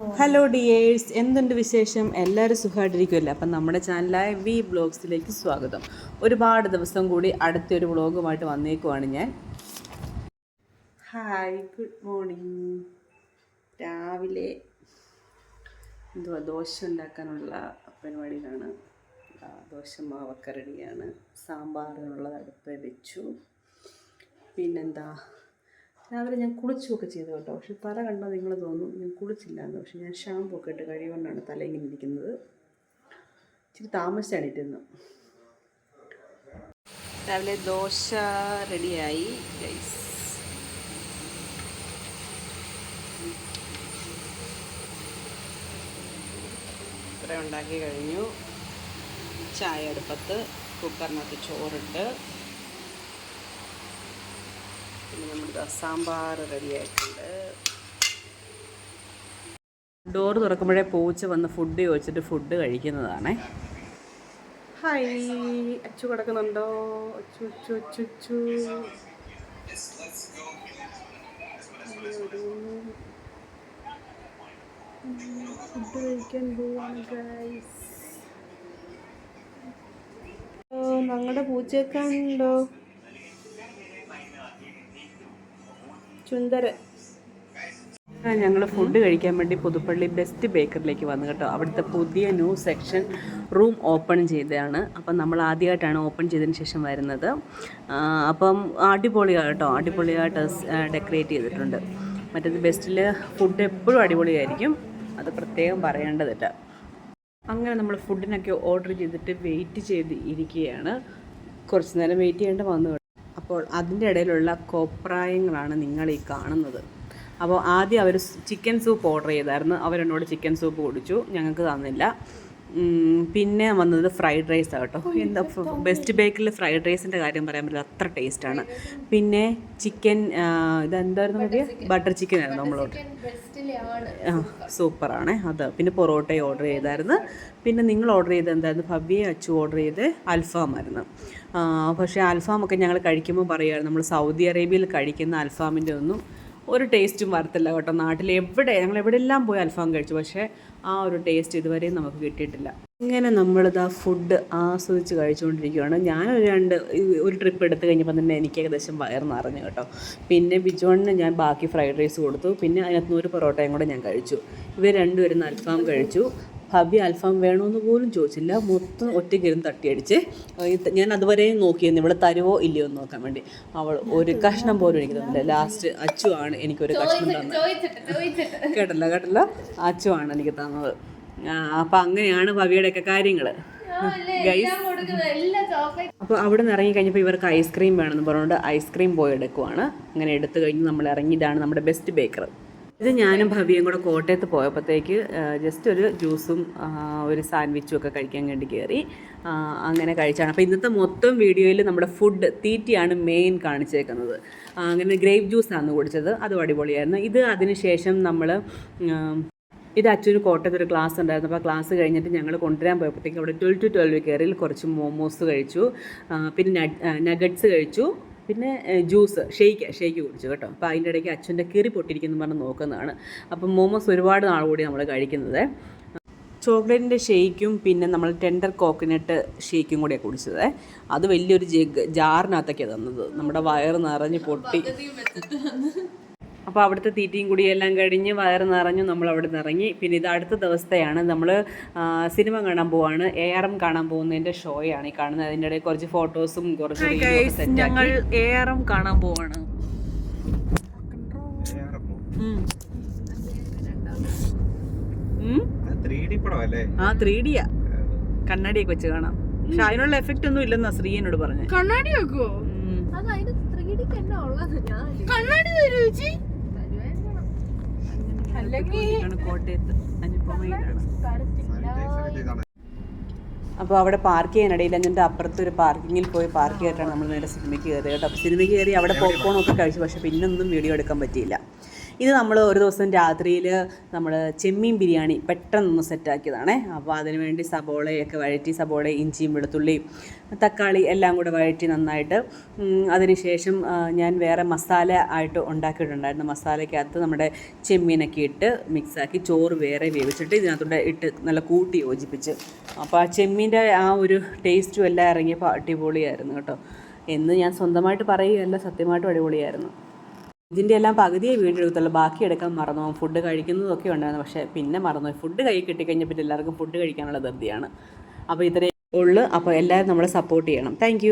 Hello dears എന്തുണ്ട് വിശേഷം? എല്ലാവരും സുഖമായിട്ടിരിക്കുമല്ലോ അപ്പം നമ്മുടെ ചാനലായ വി ബ്ലോഗ്സിലേക്ക് സ്വാഗതം. ഒരുപാട് ദിവസം കൂടി അടുത്തൊരു വ്ളോഗുമായിട്ട് വന്നേക്കുവാണ് ഞാൻ. ഹായ് ഗുഡ് മോർണിംഗ് രാവിലെ എന്തുവാ? ദോശ ഉണ്ടാക്കാനുള്ള പരിപാടിയിലാണ്. ദോശ മാവൊക്കെ റെഡിയാണ്. സാമ്പാറിനുള്ളത് അടുപ്പ് വെച്ചു. പിന്നെന്താ? രാവിലെ ഞാൻ കുളിച്ചുമൊക്കെ ചെയ്തു കേട്ടോ. പക്ഷെ തല കണ്ടാൽ നിങ്ങൾ തോന്നും ഞാൻ കുളിച്ചില്ല എന്ന് പക്ഷെ ഞാൻ ഷാമ്പു ഒക്കെ ഇട്ട് കഴിയുകൊണ്ടാണ് തല ഇങ്ങനെ ഇരിക്കുന്നത്. ഇച്ചിരി താമസിച്ചാണ് ഇട്ടിരുന്നത്. രാവിലെ ദോശ റെഡിയായി ഉണ്ടാക്കി കഴിഞ്ഞു. ചായ അടുപ്പത്ത് കുക്കറിനകത്ത് ചോറിട്ട് പിന്നെ നമ്മുടെ സാമ്പാർ റെഡിയായിട്ടുണ്ട്. ഡോറ് തുറക്കുമ്പോഴേ പൂച്ച വന്ന് ഫുഡ് ചോദിച്ചിട്ട് ഫുഡ് കഴിക്കുന്നതാണേ. ഹായ് അച്ചു കിടക്കുന്നുണ്ടോ? അച്ചു അച്ചു അച്ചു അച്ചു. ഫുഡ് കഴിക്കാൻ പോവാണ് ഗൈസ് ഞങ്ങളുടെ പൂച്ചയൊക്കെ ഉണ്ടോ? ചുന്ദരൻ ഞങ്ങൾ ഫുഡ് കഴിക്കാൻ വേണ്ടി പുതുപ്പള്ളി ബെസ്റ്റ് ബേക്കറിലേക്ക് വന്നു കേട്ടോ. അവിടുത്തെ പുതിയ ന്യൂ സെക്ഷൻ റൂം ഓപ്പൺ ചെയ്തതാണ്. അപ്പം നമ്മൾ ആദ്യമായിട്ടാണ് ഓപ്പൺ ചെയ്തതിന് ശേഷം വരുന്നത്. അപ്പം അടിപൊളിയാണ് കേട്ടോ. അടിപൊളിയായിട്ട് ഡെക്കറേറ്റ് ചെയ്തിട്ടുണ്ട്. മറ്റേത് ബെസ്റ്റിൽ ഫുഡ് എപ്പോഴും അടിപൊളിയായിരിക്കും. അത് പ്രത്യേകം പറയേണ്ടതില്ല. അങ്ങനെ നമ്മൾ ഫുഡിനൊക്കെ ഓർഡർ ചെയ്തിട്ട് വെയിറ്റ് ചെയ്ത് ഇരിക്കുകയാണ്. കുറച്ച് നേരം വെയിറ്റ് ചെയ്യേണ്ട വന്നു അപ്പോൾ അതിന്റെ ഇടയിലുള്ള കോപ്രായങ്ങളാണ് നിങ്ങൾ ഈ കാണുന്നത്. അപ്പോൾ ആദ്യം അവർ ചിക്കൻ സൂപ്പ് ഓർഡർ ചെയ്തായിരുന്നു. അവരെന്നോട് ചിക്കൻ സൂപ്പ് കുടിച്ചു. ഞങ്ങൾക്ക് തന്നില്ല. പിന്നെ വന്നത് ഫ്രൈഡ് റൈസ് കേട്ടോ. എന്താ ബെസ്റ്റ് ബേക്കറിൽ ഫ്രൈഡ് റൈസിന്റെ കാര്യം പറയാൻ പറ്റില്ല. അത്ര ടേസ്റ്റാണ് പിന്നെ ചിക്കൻ ഇതെന്തായിരുന്നു മതിയ ബട്ടർ ചിക്കൻ ആയിരുന്നു നമ്മളോട്. ആ സൂപ്പറാണ് അത് പിന്നെ പൊറോട്ട ഓർഡർ ചെയ്തായിരുന്നു. പിന്നെ നിങ്ങൾ ഓർഡർ ചെയ്ത് എന്തായിരുന്നു? ഭവ്യ അച്ചു ഓർഡർ ചെയ്ത് അൽഫാമായിരുന്നു ആയിരുന്നു. പക്ഷേ അൽഫാമൊക്കെ ഞങ്ങൾ കഴിക്കുമ്പോൾ പറയുമായിരുന്നു നമ്മൾ സൗദി അറേബ്യയിൽ കഴിക്കുന്ന അൽഫാമിന്റെ ഒന്നും ഒരു ടേസ്റ്റും വരത്തില്ല കേട്ടോ നാട്ടിൽ. എവിടെ ഞങ്ങൾ എവിടെയെല്ലാം പോയി അൽഫാം കഴിച്ചു പക്ഷേ ആ ഒരു ടേസ്റ്റ് ഇതുവരെയും നമുക്ക് കിട്ടിയിട്ടില്ല. ഇങ്ങനെ നമ്മളിതാ ഫുഡ് ആസ്വദിച്ച് കഴിച്ചുകൊണ്ടിരിക്കുകയാണ്. ഞാനൊരു രണ്ട് ഒരു ട്രിപ്പ് എടുത്തു കഴിഞ്ഞപ്പോൾ തന്നെ എനിക്ക് ഏകദേശം വയർ നിറഞ്ഞു കേട്ടോ. പിന്നെ ബിജോണിന് ഞാൻ ബാക്കി ഫ്രൈഡ് റൈസ് കൊടുത്തു. പിന്നെ അതിനകത്ത് ഒരു പൊറോട്ടയും കൂടെ ഞാൻ കഴിച്ചു. ഇവർ രണ്ടുപേരും അൽഫാം കഴിച്ചു. ഭവ്യ അൽഫാം വേണമെന്ന് പോലും ചോദിച്ചില്ല. മൊത്തം ഒറ്റയ്ക്ക് ഇരുന്ന് തട്ടിയടിച്ച് ഞാൻ അതുവരെ നോക്കിയിരുന്നു. ഇവിടെ തരുവോ ഇല്ലയോ എന്ന് നോക്കാൻ വേണ്ടി. അവൾ ഒരു കഷ്ണം പോലും എനിക്ക് തന്നില്ല. ലാസ്റ്റ് അച്ചു ആണ് എനിക്കൊരു കഷ്ണം തന്നത്. കേട്ടല്ല കേട്ടല്ല. അച്ചു ആണ് എനിക്ക് തന്നത്. അപ്പം അങ്ങനെയാണ് ഭവ്യയുടെയൊക്കെ കാര്യങ്ങൾ അപ്പോൾ അവിടെ നിന്ന് ഇറങ്ങി കഴിഞ്ഞപ്പോൾ ഇവർക്ക് ഐസ്ക്രീം വേണമെന്ന് പറഞ്ഞുകൊണ്ട് ഐസ്ക്രീം പോയി എടുക്കുവാണ്. അങ്ങനെ എടുത്തു കഴിഞ്ഞ് നമ്മൾ ഇറങ്ങിയതാണ് നമ്മുടെ ബെസ്റ്റ് ബേക്കർ ഇത് ഞാനും ഭവിയും കൂടെ കോട്ടയത്ത് പോയപ്പോഴത്തേക്ക് ജസ്റ്റ് ഒരു ജ്യൂസും ഒരു സാൻഡ്വിച്ചും ഒക്കെ കഴിക്കാൻ വേണ്ടി കയറി അങ്ങനെ കഴിച്ചാണ്. അപ്പോൾ ഇന്നത്തെ മൊത്തം വീഡിയോയിൽ നമ്മുടെ ഫുഡ് തീറ്റിയാണ് മെയിൻ കാണിച്ചേക്കുന്നത്. അങ്ങനെ ഗ്രേപ്പ് ജ്യൂസാണ് കുടിച്ചത്. അതും അടിപൊളിയായിരുന്നു. ഇത് അതിനുശേഷം നമ്മൾ ഇത് അച്ഛന് കോട്ടയത്ത് ഒരു ക്ലാസ് ഉണ്ടായിരുന്നു. അപ്പോൾ ക്ലാസ് കഴിഞ്ഞിട്ട് ഞങ്ങൾ കൊണ്ടുവരാൻ പോയപ്പോഴത്തേക്ക് അവിടെ ട്വൽവ് ടു ട്വൽവ് കയറിൽ കുറച്ച് മോമോസ് കഴിച്ചു. പിന്നെ നഗറ്റ്സ് കഴിച്ചു. പിന്നെ ജ്യൂസ് ഷെയ്ക്ക് ഷെയ്ക്ക് കുടിച്ചു കേട്ടോ. അപ്പോൾ അതിന്റെ ഇടയ്ക്ക് അച്ഛന്റെ കീറി പൊട്ടിയിരിക്കുന്നു പറഞ്ഞ് നോക്കുന്നതാണ്. അപ്പം മോമോസ് ഒരുപാട് നാൾ കൂടി നമ്മൾ കഴിക്കുന്നത്. ചോക്ലേറ്റിന്റെ ഷെയ്ക്കും പിന്നെ നമ്മൾ ടെൻഡർ കോക്കനട്ട് ഷെയ്ക്കും കൂടിയാണ് കുടിച്ചത്. അത് വലിയൊരു ജഗ് ജാറിനകത്തൊക്കെയാണ് തന്നത്. നമ്മുടെ വയറ് നിറഞ്ഞ് പൊട്ടി. അപ്പോൾ അവിടുത്തെ തീറ്റയും കൂടിയെല്ലാം കഴിഞ്ഞ് വയറ് നിറഞ്ഞു നമ്മൾ അവിടെ നിന്ന് ഇറങ്ങി. പിന്നെ ഇത് അടുത്ത ദിവസത്തെയാണ് നമ്മൾ സിനിമ കാണാൻ പോവാണ്. എ ആർ എം കാണാൻ പോകുന്നതിന്റെ ഷോയാണ് ഈ കാണുന്നത്. അതിന്റെ ഇടയിൽ കുറച്ച് ഫോട്ടോസും കുറച്ച് ഞങ്ങൾ എ ആർ എം കാണാൻ പോവാണ്. ത്രീ ആ ത്രീ ഡിയാ കണ്ണാടിയൊക്കെ വെച്ച് കാണാം. പക്ഷെ അതിനുള്ള എഫക്റ്റ് ഒന്നും ഇല്ലെന്നാ ശ്രീ എന്നോട് പറഞ്ഞു. കണ്ണാടി വെക്കുവോ? കണ്ണാടി ചേച്ചി? കോട്ടയത്ത്. അനുപമയിലാണ് അപ്പോൾ അവിടെ പാർക്ക് ചെയ്യാനിടയിൽ എന്നിട്ട് അപ്പുറത്ത് ഒരു പാർക്കിങ്ങിൽ പോയി പാർക്ക് ചെയ്തിട്ടാണ് നമ്മൾ നേരെ സിനിമയ്ക്ക് കയറിയത് കേട്ടോ. അപ്പോൾ സിനിമയ്ക്ക് കയറി അവിടെ പോപ്കോണൊക്കെ കഴിച്ചു. പക്ഷേ പിന്നൊന്നും വീഡിയോ എടുക്കാൻ പറ്റിയില്ല. ഇത് നമ്മൾ ഒരു ദിവസം രാത്രിയിൽ നമ്മൾ ചെമ്മീൻ ബിരിയാണി പെട്ടെന്നൊന്ന് സെറ്റാക്കിയതാണേ. അപ്പോൾ അതിന് വേണ്ടി സബോളയൊക്കെ വഴറ്റി സബോള ഇഞ്ചിയും വെളുത്തുള്ളിയും തക്കാളി എല്ലാം കൂടെ വഴറ്റി നന്നായിട്ട്. അതിനുശേഷം ഞാൻ വേറെ മസാല ആയിട്ട് ഉണ്ടാക്കിയിട്ടുണ്ടായിരുന്നു. മസാലയ്ക്കകത്ത് നമ്മുടെ ചെമ്മീനൊക്കെ ഇട്ട് മിക്സാക്കി ചോറ് വേറെ വേവിച്ചിട്ട് ഇതിനകത്തൂടെ ഇട്ട് നല്ല കൂട്ടി യോജിപ്പിച്ച്. അപ്പോൾ ആ ചെമ്മീന്റെ ആ ഒരു ടേസ്റ്റും എല്ലാം ഇറങ്ങിയപ്പോൾ അടിപൊളിയായിരുന്നു കേട്ടോ. എന്ന് ഞാൻ സ്വന്തമായിട്ട് പറയുകയല്ല സത്യമായിട്ടും അടിപൊളിയായിരുന്നു. ഇതിന്റെ എല്ലാം പകുതിയെ വീണ്ടും ബാക്കി എടുക്കാൻ മറന്നു. പോകും ഫുഡ് കഴിക്കുന്നതൊക്കെ ഉണ്ടായിരുന്നു. പക്ഷേ പിന്നെ മറന്നു. ഫുഡ് കൈ കിട്ടിക്കഴിഞ്ഞാൽ പിന്നെ എല്ലാവർക്കും ഫുഡ് കഴിക്കാനുള്ള ധൃതിയാണ്. അപ്പോൾ ഇത്രയും ഉള്ളു. അപ്പോൾ എല്ലാവരും നമ്മളെ സപ്പോർട്ട് ചെയ്യണം. താങ്ക്